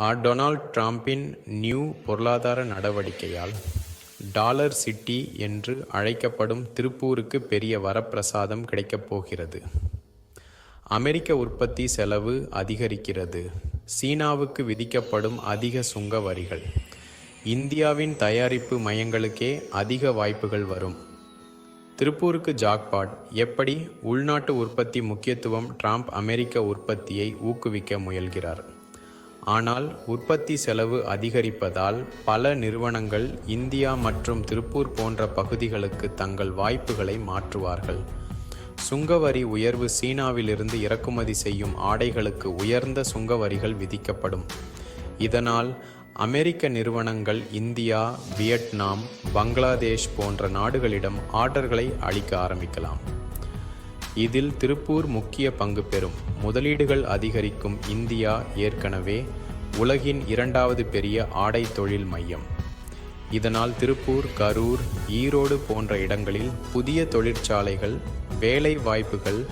ஆ Donald ட்ரம்பின் new பொருளாதார நடவடிக்கையால் dollar city என்று அழைக்கப்படும் திருப்பூருக்கு பெரிய வரப்பிரசாதம் கிடைக்கப் போகிறது. அமெரிக்க உற்பத்தி செலவு அதிகரிக்கிறது. சீனாவுக்கு விதிக்கப்படும் அதிக சுங்க வரிகள். இந்தியாவின் தயாரிப்பு மையங்களுக்கே அதிக வாய்ப்புகள் வரும். திருப்பூருக்கு ஜாக்பாட் எப்படி உள்நாட்டு உற்பத்தி முக்கியத்துவம் ட்ரம்ப் அமெரிக்க உற்பத்தியை ஊக்குவிக்க முயல்கிறார்? ஆனால் உற்பத்தி செலவு அதிகரிப்பதால் பல நிறுவனங்கள் இந்தியா மற்றும் திருப்பூர் போன்ற பகுதிகளுக்கு தங்கள் வாய்ப்புகளை மாற்றுவார்கள். சுங்கவரி உயர்வு சீனாவிலிருந்து இறக்குமதி செய்யும் ஆடைகளுக்கு உயர்ந்த சுங்கவரிகள் விதிக்கப்படும். இதனால் அமெரிக்க நிறுவனங்கள் இந்தியா வியட்நாம் பங்களாதேஷ் போன்ற நாடுகளிடம் ஆர்டர்களை அளிக்க ஆரம்பிக்கலாம். இதில் திருப்பூர் முக்கிய பங்கு பெறும். முதலீடுகள் அதிகரிக்கும் இந்தியா ஏற்கனவே உலகின் இரண்டாவது பெரிய ஆடை தொழில் மையம். இதனால் திருப்பூர் கரூர் ஈரோடு போன்ற இடங்களில் புதிய தொழிற்சாலைகள் வேலை வாய்ப்புகள்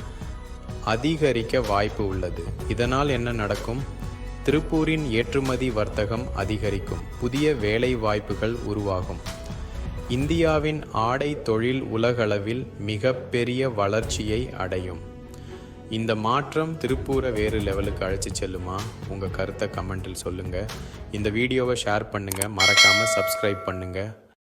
அதிகரிக்க வாய்ப்பு உள்ளது. இதனால் என்ன நடக்கும்? திருப்பூரின் ஏற்றுமதி வர்த்தகம் அதிகரிக்கும். புதிய வேலை வாய்ப்புகள் உருவாகும். இந்தியாவின் ஆடை தொழில் உலகளவில் மிகப்பெரிய வளர்ச்சியை அடையும். இந்த மாற்றம் திருப்பூரை வேறு லெவலுக்கு அழைச்சி செல்லுமா? உங்கள் கருத்தை கமெண்டில் சொல்லுங்கள் இந்த வீடியோவை ஷேர் பண்ணுங்கள் மறக்காமல் சப்ஸ்கிரைப் பண்ணுங்கள்